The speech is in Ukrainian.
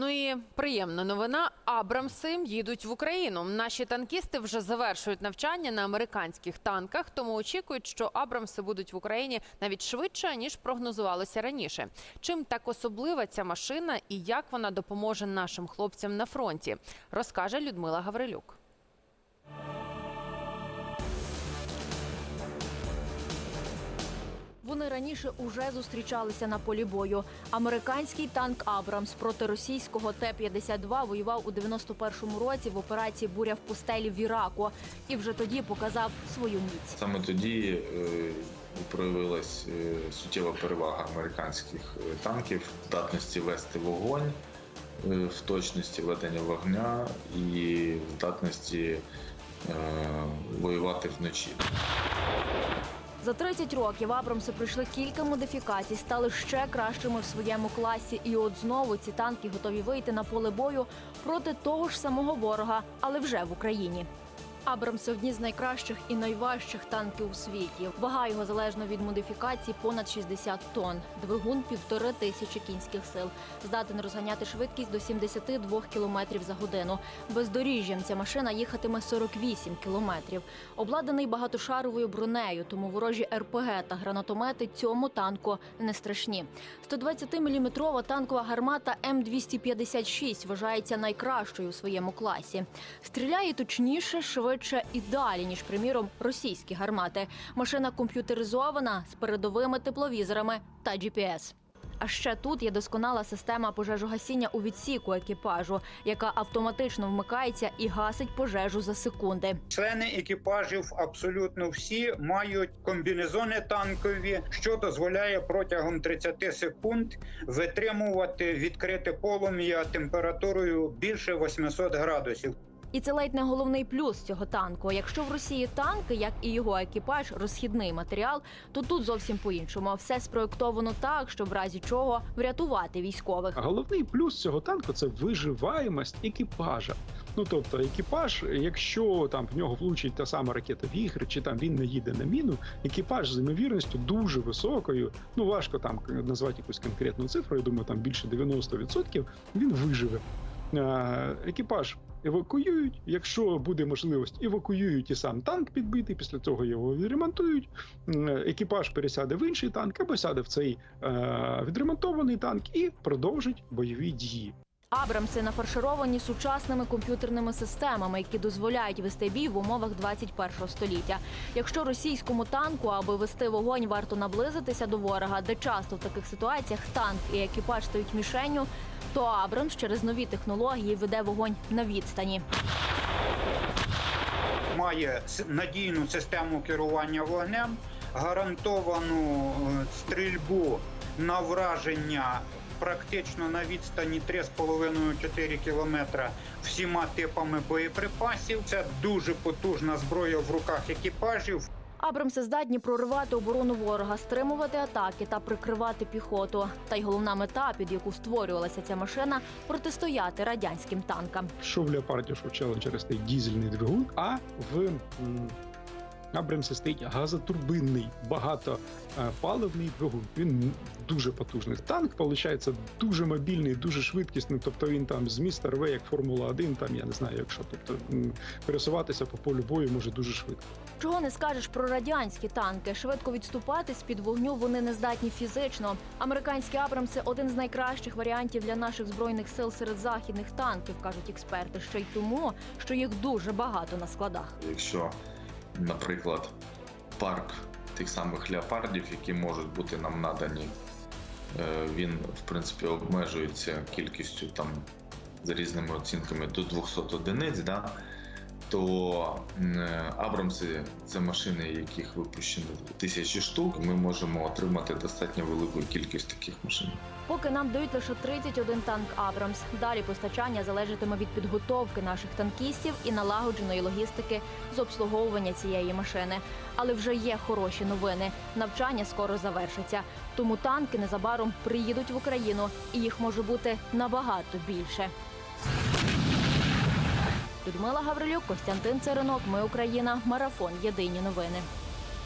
Ну і приємна новина. Абрамси їдуть в Україну. Наші танкісти вже завершують навчання на американських танках, тому очікують, що Абрамси будуть в Україні навіть швидше ніж прогнозувалося раніше. Чим так особлива ця машина і як вона допоможе нашим хлопцям на фронті, розкаже Людмила Гаврилюк. Вони раніше уже зустрічалися на полі бою. Американський танк Абрамс проти російського Т-52 воював у 91-му році в операції Буря в пустелі в Іраку і вже тоді показав свою міць. Саме тоді е, проявилась е, суттєва перевага американських е, танків здатності вести вогонь, в точності ведення вогня і здатності е, воювати вночі. За 30 років Абрамси пройшли кілька модифікацій, стали ще кращими в своєму класі. І от знову ці танки готові вийти на поле бою проти того ж самого ворога, але вже в Україні. Абрамси одні з найкращих і найважчих танків у світі. Вага його залежно від модифікації понад 60 тонн. Двигун півтори тисячі кінських сил. Здатен розганяти швидкість до 72 км за годину. Бездоріжжям ця машина їхатиме 48 кілометрів. Обладнаний багатошаровою бронею, тому ворожі РПГ та гранатомети цьому танку не страшні. 120-мм танкова гармата М256 вважається найкращою у своєму класі. Стріляє точніше, швидше і далі, ніж, приміром, російські гармати. Машина комп'ютеризована з передовими тепловізорами та GPS. А ще тут є досконала система пожежогасіння у відсіку екіпажу, яка автоматично вмикається і гасить пожежу за секунди. Члени екіпажів абсолютно всі мають комбінезони танкові, що дозволяє протягом 30 секунд витримувати відкрите полум'я температурою більше 800 градусів. І це ледь не головний плюс цього танку. Якщо в Росії танки, як і його екіпаж, розхідний матеріал, то тут зовсім по-іншому. Все спроєктовано так, щоб в разі чого врятувати військових. Головний плюс цього танку це виживаємость екіпажа. Ну тобто, екіпаж, якщо там в нього влучить та сама ракета вігр, чи там він не їде на міну, екіпаж з ймовірністю дуже високою. Ну важко там назвати якусь конкретну цифру. Я думаю, там більше 90% він виживе. Е, Екіпаж евакуюють. Якщо буде можливість, евакуюють і сам танк підбитий. Після цього його відремонтують. Екіпаж пересяде в інший танк або сяде в цей е, відремонтований танк і продовжить бойові дії. Абрамси нафаршировані сучасними комп'ютерними системами, які дозволяють вести бій в умовах 21 століття. Якщо російському танку, аби вести вогонь, варто наблизитися до ворога, де часто в таких ситуаціях танк і екіпаж стають мішенню, то Абрамс через нові технології веде вогонь на відстані. Має надійну систему керування вогнем, гарантовану е, стрільбу на враження практично на відстані 3,5-4 кілометра всіма типами боєприпасів. Це дуже потужна зброя в руках екіпажів. Абрамси здатні проривати оборону ворога, стримувати атаки та прикривати піхоту. Та й головна мета, під яку створювалася ця машина, протистояти радянським танкам. Що в Леопарді, що в Челенджері стоїть дізельний двигун, а в м, Абрамсі стоїть газотурбинний багатопаливний двигун. Він дуже потужний. Танк, виходить, дуже мобільний, дуже швидкісний. Тобто він там з міста рве, як Формула 1, там я не знаю, якщо тобто пересуватися по полю бою може дуже швидко. Чого не скажеш про радянські танки? Швидко відступати з під вогню вони не здатні фізично. Американські Абрамси один з найкращих варіантів для наших збройних сил серед західних танків, кажуть експерти. Ще й тому, що їх дуже багато на складах. Якщо, наприклад, парк тих самих леопардів, які можуть бути нам надані, е, він в принципі обмежується кількістю там за різними оцінками до 200 одиниць? То м, Абрамси це машини, яких випущено тисячі штук. Ми можемо отримати достатньо велику кількість таких машин. Поки нам дають лише 31 танк Абрамс. Далі постачання залежатиме від підготовки наших танкістів і налагодженої логістики з обслуговування цієї машини. Але вже є хороші новини. Навчання скоро завершиться. Тому танки незабаром приїдуть в Україну, і їх може бути набагато більше. Людмила Гаврилюк, Костянтин Церенок. Ми Україна. Марафон. Єдині новини.